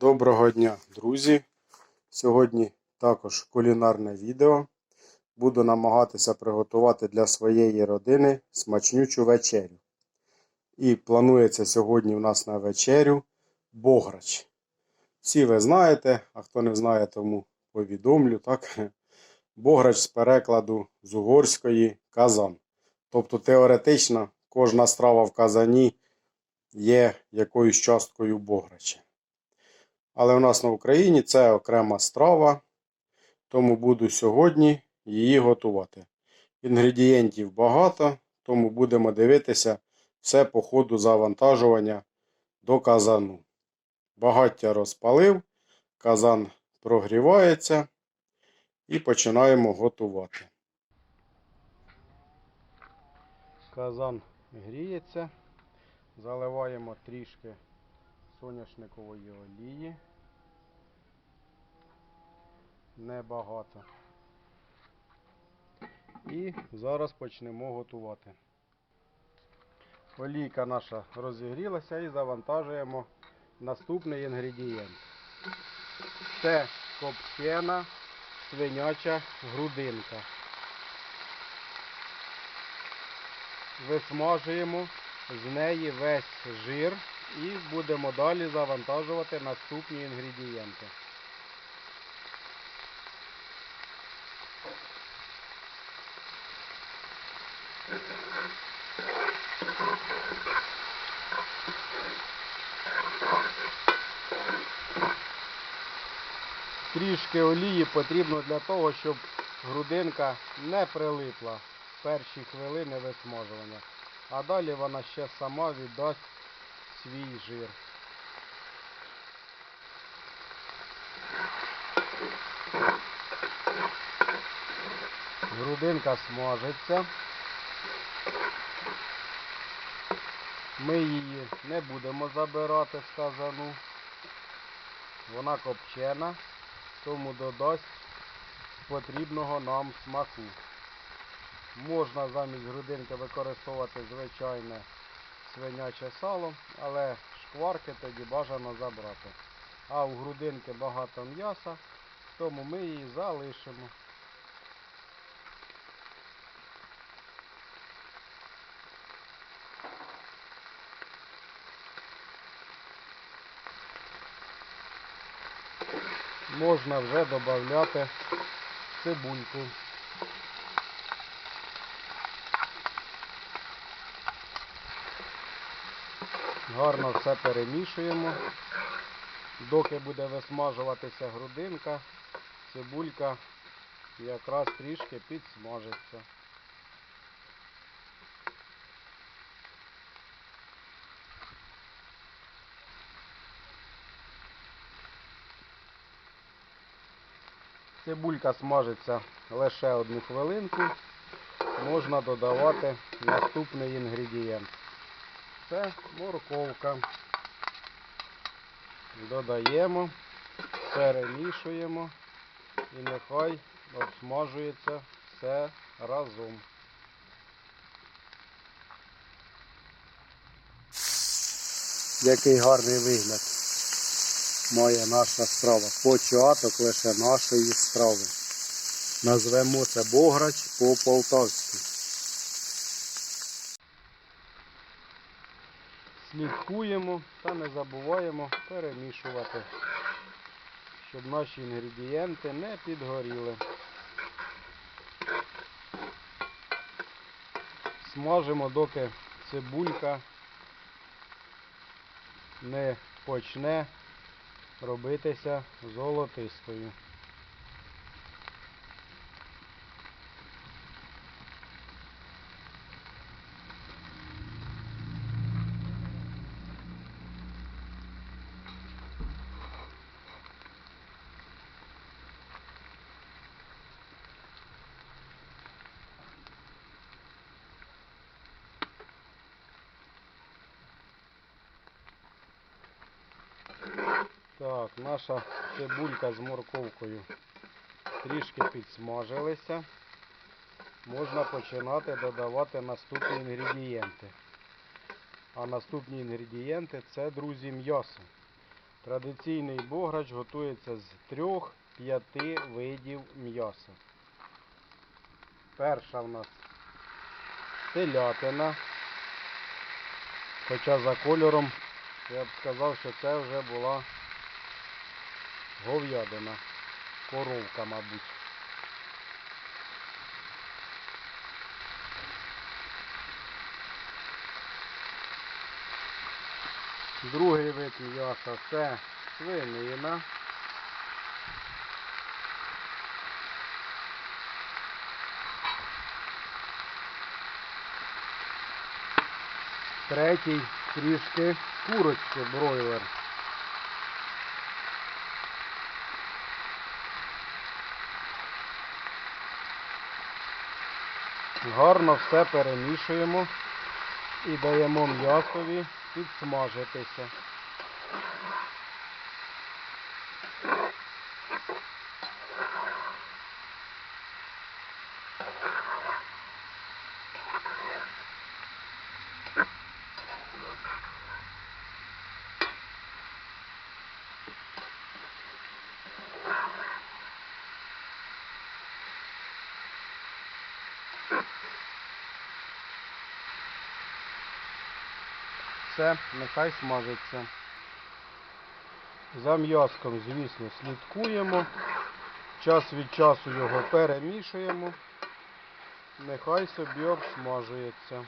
Доброго дня, друзі! Сьогодні також кулінарне відео. Буду намагатися приготувати для своєї родини смачнючу вечерю. І планується сьогодні у нас на вечерю бограч. Всі ви знаєте, а хто не знає, тому повідомлю. Так? Бограч з перекладу з угорської казан. Тобто теоретично кожна страва в казані є якоюсь часткою бограча. Але у нас на Україні це окрема страва, тому буду сьогодні її готувати. Інгредієнтів багато, тому будемо дивитися все по ходу завантажування до казану. Багаття розпалив, казан прогрівається і починаємо готувати. Казан гріється, заливаємо трішки соняшникової олії. Небагато. І зараз почнемо готувати. Олійка наша розігрілася і завантажуємо наступний інгредієнт. Це копчена свиняча грудинка. Висмажуємо з неї весь жир і будемо далі завантажувати наступні інгредієнти. Трішки олії потрібно для того, щоб грудинка не прилипла в перші хвилини висмажування. А далі вона ще сама віддасть свій жир. Грудинка смажиться. Ми її не будемо забирати з казану. Вона копчена, тому додасть потрібного нам смаку. Можна замість грудинки використовувати звичайне свиняче сало, але шкварки тоді бажано забрати. А у грудинки багато м'яса, тому ми її залишимо. Можна вже додати цибульку. Гарно все перемішуємо. Доки буде висмажуватися грудинка, цибулька якраз трішки підсмажиться. Цибулька смажиться лише одну хвилинку. Можна додавати наступний інгредієнт. Це морковка. Додаємо, перемішуємо і нехай обсмажується все разом. Який гарний вигляд має наша страва. Початок лише нашої страви. Назвемо це Бограч по-полтавськи. Слідкуємо та не забуваємо перемішувати, щоб наші інгредієнти не підгоріли. Смажимо, доки цибулька не почне робитися золотистою. Так, наша цибулька з морковкою трішки підсмажилися. Можна починати додавати наступні інгредієнти. А наступні інгредієнти це, друзі, м'ясо. Традиційний бограч готується з трьох-п'яти видів м'яса. Перша в нас телятина. Хоча за кольором я б сказав, що це вже була говядина. Коровка, мабуть. Другий вид м'яса це свинина. Третій трішки курочки бройлер. Гарно все перемішуємо і даємо м'ясові підсмажитися. Все, нехай смажиться. За м'язком, звісно, слідкуємо. Час від часу його перемішуємо. Нехай собі обсмажується.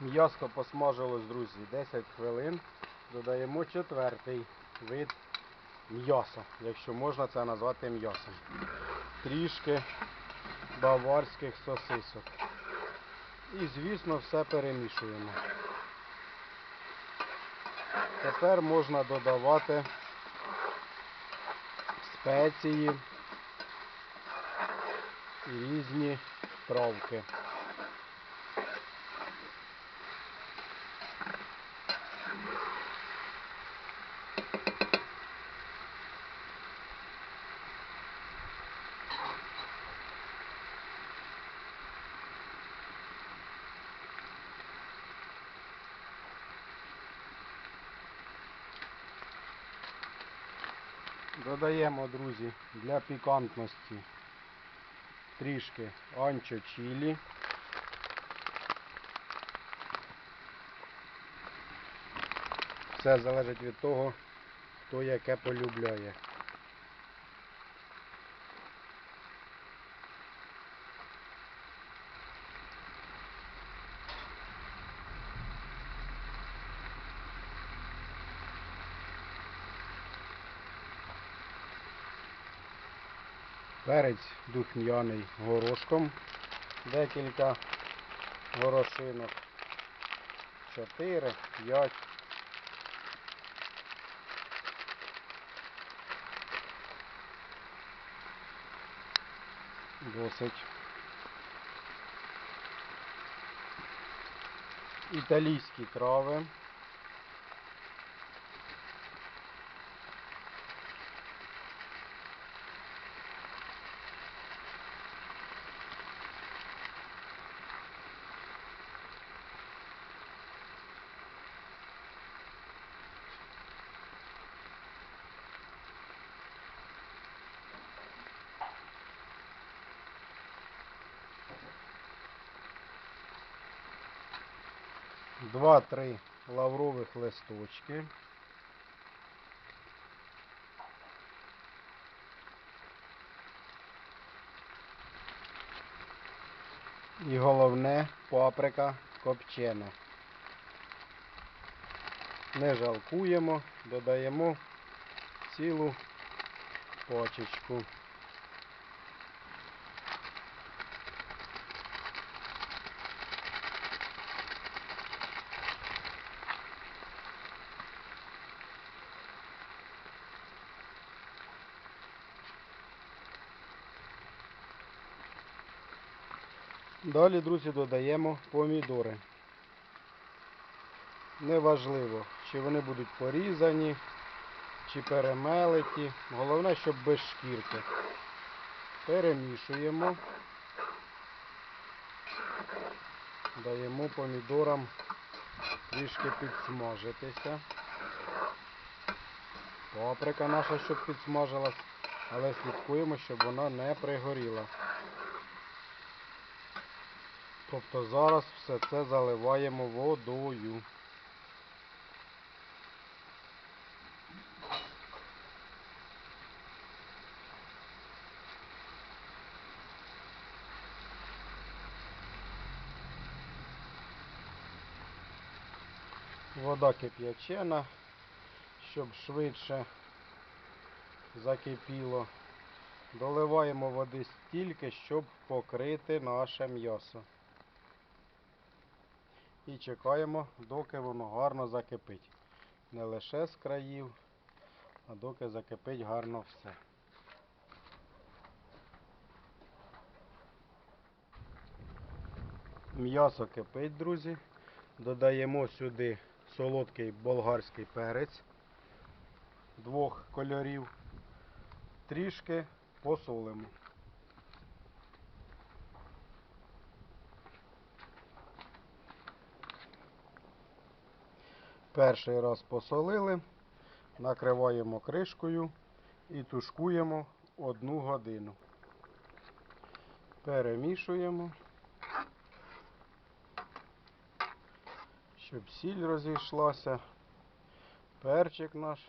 М'яско посмажилось, друзі, 10 хвилин. Додаємо четвертий вид м'яса, якщо можна це назвати м'ясом. Трішки баварських сосисок. І, звісно, все перемішуємо. Тепер можна додавати спеції і різні травки. Додаємо, друзі, для пікантності трішки анчо чілі. Все залежить від того, хто яке полюбляє. Перець духм'яний горошком. Декілька горошинок. 4, 5. Досить. Італійські трави. Два-три лаврових листочки. І головне паприка копчена. Не жалкуємо, додаємо цілу пачечку. Далі, друзі, додаємо помідори. Неважливо, чи вони будуть порізані, чи перемелиті. Головне, щоб без шкірки. Перемішуємо. Даємо помідорам трішки підсмажитися. Паприка наша, щоб підсмажилась, але слідкуємо, щоб вона не пригоріла. Тобто зараз все це заливаємо водою. Вода кип'ячена, щоб швидше закипіло. Доливаємо води стільки, щоб покрити наше м'ясо. І чекаємо, доки воно гарно закипить. Не лише з країв, а доки закипить гарно все. М'ясо кипить, друзі. Додаємо сюди солодкий болгарський перець двох кольорів. Трішки посолимо. Перший раз посолили, накриваємо кришкою і тушкуємо одну годину. Перемішуємо, щоб сіль розійшлася, перчик наш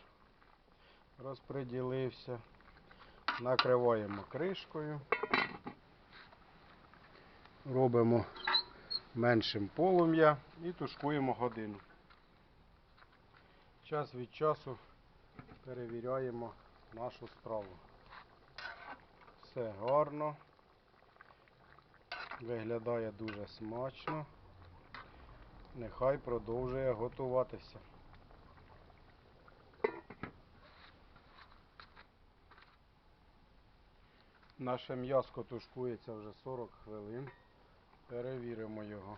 розподілився. Накриваємо кришкою. Робимо меншим полум'я і тушкуємо годину. Час від часу перевіряємо нашу страву. Все гарно. Виглядає дуже смачно. Нехай продовжує готуватися. Наше м'яско тушкується вже 40 хвилин. Перевіримо його.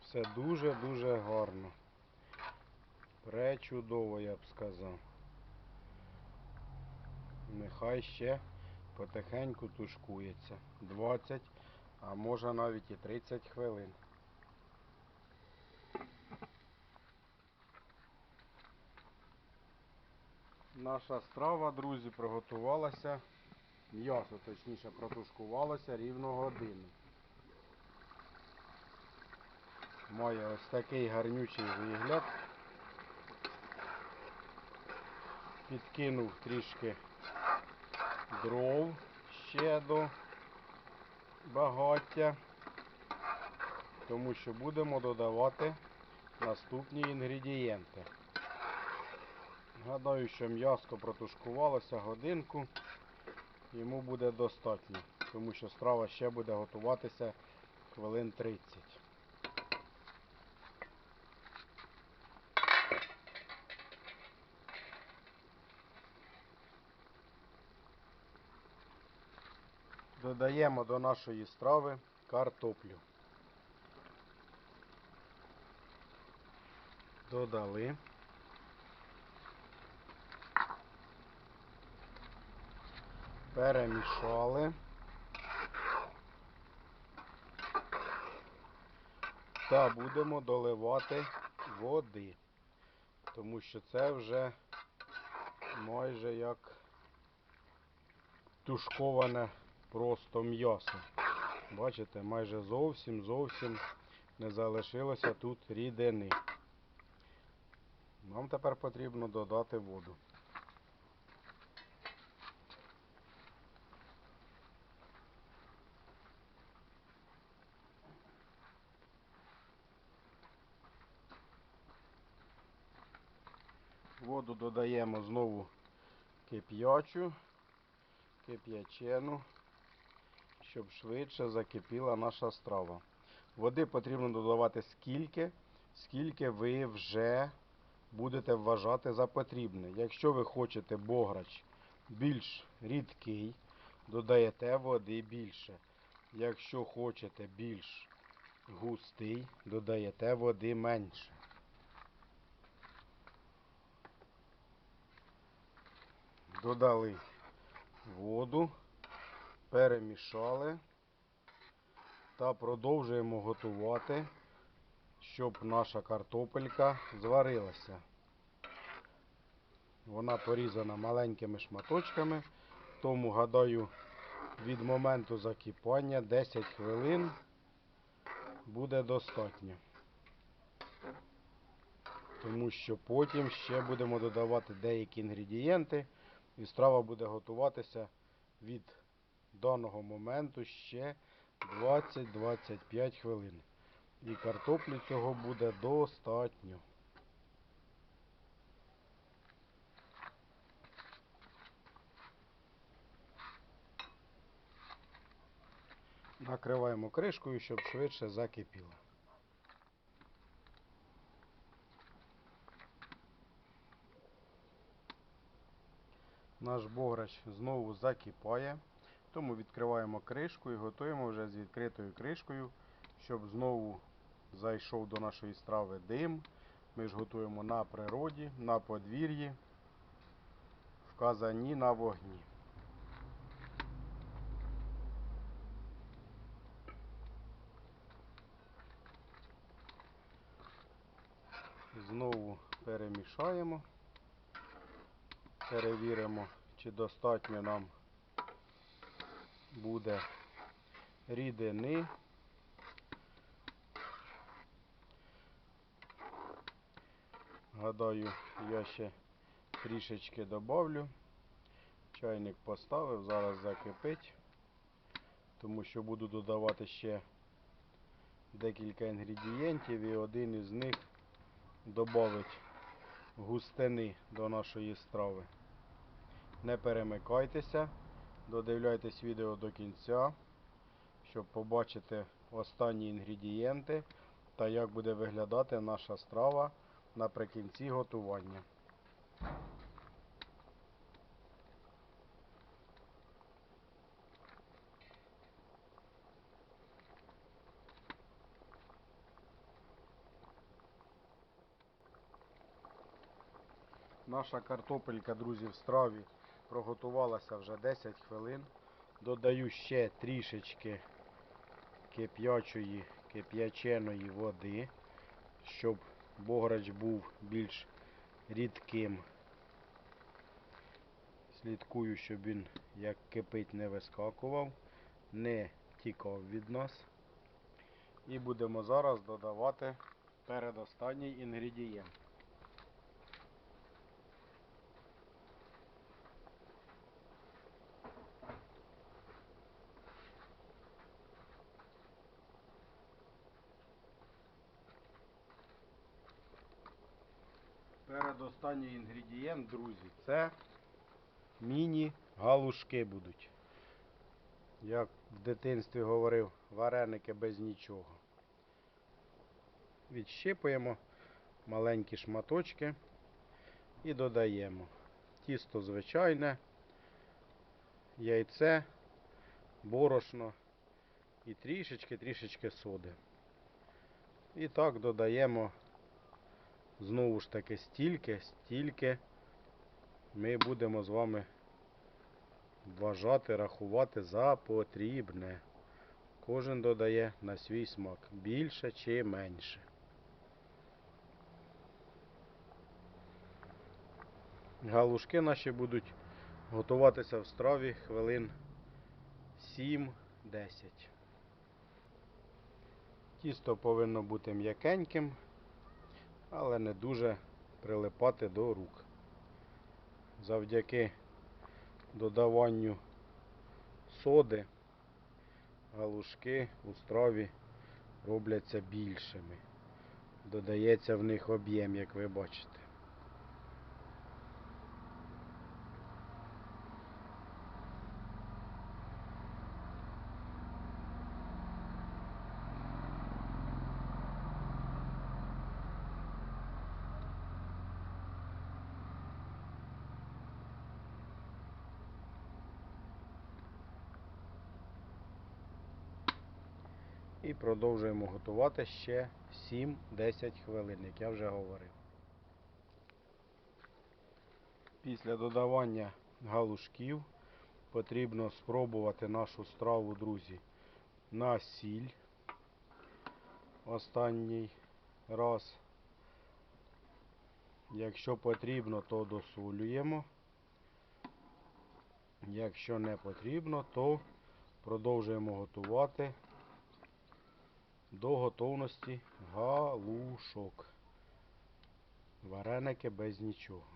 Все дуже-дуже гарно. Пречудово, я б сказав. Нехай ще потихеньку тушкується. 20, а може навіть і 30 хвилин. Наша страва, друзі, приготувалася. М'ясо, точніше, протушкувалося рівно годину. Має ось такий гарнючий вигляд. Підкинув трішки дров ще до багаття, тому що будемо додавати наступні інгредієнти. Гадаю, що м'яско протушкувалося годинку, йому буде достатньо, тому що страва ще буде готуватися хвилин 30. Додаємо до нашої страви картоплю. Додали. Перемішали. Та будемо доливати води, тому що це вже майже як тушковане просто м'ясо. Бачите, майже зовсім зовсім не залишилося тут рідини. Нам тепер потрібно додати воду. Воду додаємо знову кип'ячу, кип'ячену, щоб швидше закипіла наша страва. Води потрібно додавати скільки, скільки ви вже будете вважати за потрібне. Якщо ви хочете бограч більш рідкий, додаєте води більше. Якщо хочете більш густий, додаєте води менше. Додали воду, перемішали та продовжуємо готувати, щоб наша картопелька зварилася. Вона порізана маленькими шматочками, тому гадаю, від моменту закипання 10 хвилин буде достатньо. Тому що потім ще будемо додавати деякі інгредієнти, і страва буде готуватися від даного моменту ще 20-25 хвилин. І картоплі цього буде достатньо. Накриваємо кришкою, щоб швидше закипіло. Наш бограч знову закипає, тому відкриваємо кришку і готуємо вже з відкритою кришкою, щоб знову зайшов до нашої страви дим. Ми ж готуємо на природі, на подвір'ї, в казані на вогні. Знову перемішаємо. Перевіримо, чи достатньо нам буде рідини. Гадаю, я ще трішечки добавлю. Чайник поставив, зараз закипить, тому що буду додавати ще декілька інгредієнтів і один із них додавить густини до нашої страви. Не перемикайтеся, додивляйтесь відео до кінця, щоб побачити останні інгредієнти та як буде виглядати наша страва наприкінці готування. Наша картопелька, друзі, в страві проготувалася вже 10 хвилин. Додаю ще трішечки кип'ячої, кип'яченої води, щоб бограч був більш рідким. Слідкую, щоб він як кипить не вискакував, не тікав від нас. І будемо зараз додавати передостанній інгредієнт. Передостанній інгредієнт, друзі, це міні-галушки будуть. Як в дитинстві говорив, вареники без нічого. Відщипуємо маленькі шматочки і додаємо. Тісто звичайне, яйце, борошно і трішечки-трішечки соди. І так додаємо знову ж таки стільки, стільки ми будемо з вами вважати, рахувати за потрібне. Кожен додає на свій смак більше чи менше. Галушки наші будуть готуватися в страві хвилин 7-10. Тісто повинно бути м'якеньким, але не дуже прилипати до рук. Завдяки додаванню соди галушки у страві робляться більшими. Додається в них об'єм, як ви бачите. І продовжуємо готувати ще 7-10 хвилин, як я вже говорив. Після додавання галушків. Потрібно спробувати нашу страву, друзі, на сіль. Останній раз. Якщо потрібно, то досолюємо. Якщо не потрібно, то продовжуємо готувати до готовності галушок. Вареники без нічого.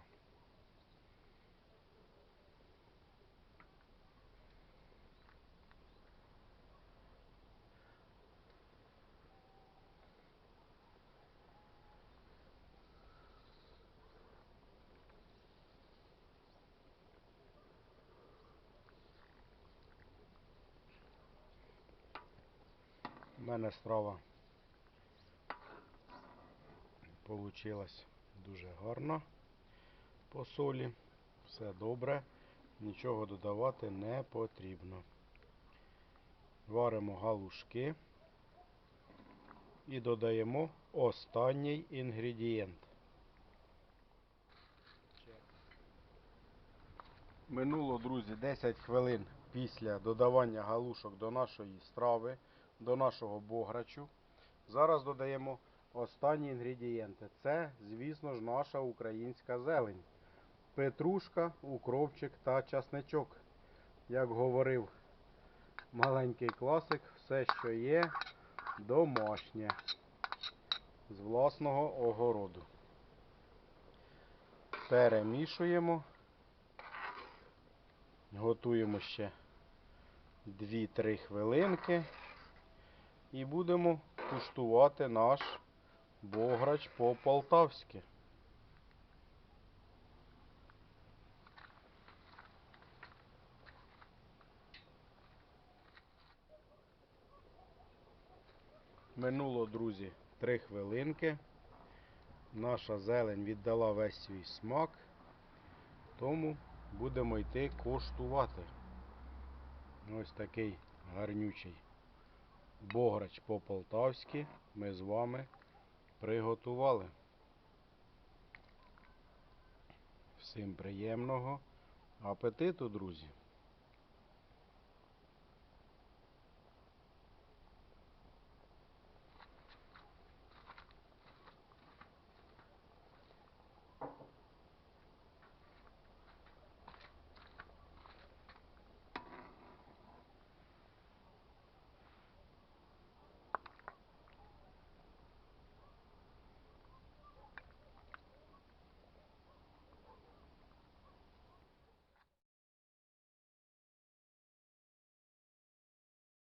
У мене страва получилась дуже гарна по солі. Все добре, нічого додавати не потрібно. Варимо галушки і додаємо останній інгредієнт. Минуло, друзі, 10 хвилин після додавання галушок до нашої страви, до нашого бограчу. Зараз додаємо останні інгредієнти. Це, звісно ж, наша українська зелень. Петрушка, укропчик та часничок. Як говорив маленький класик, все, що є, домашнє з власного огороду. Перемішуємо. Готуємо ще 2-3 хвилинки і будемо куштувати наш бограч по-полтавськи. Минуло, друзі, 3 хвилинки. Наша зелень віддала весь свій смак, тому будемо йти коштувати. Ось такий гарнючий бограч по-полтавськи ми з вами приготували. Всім приємного апетиту, друзі!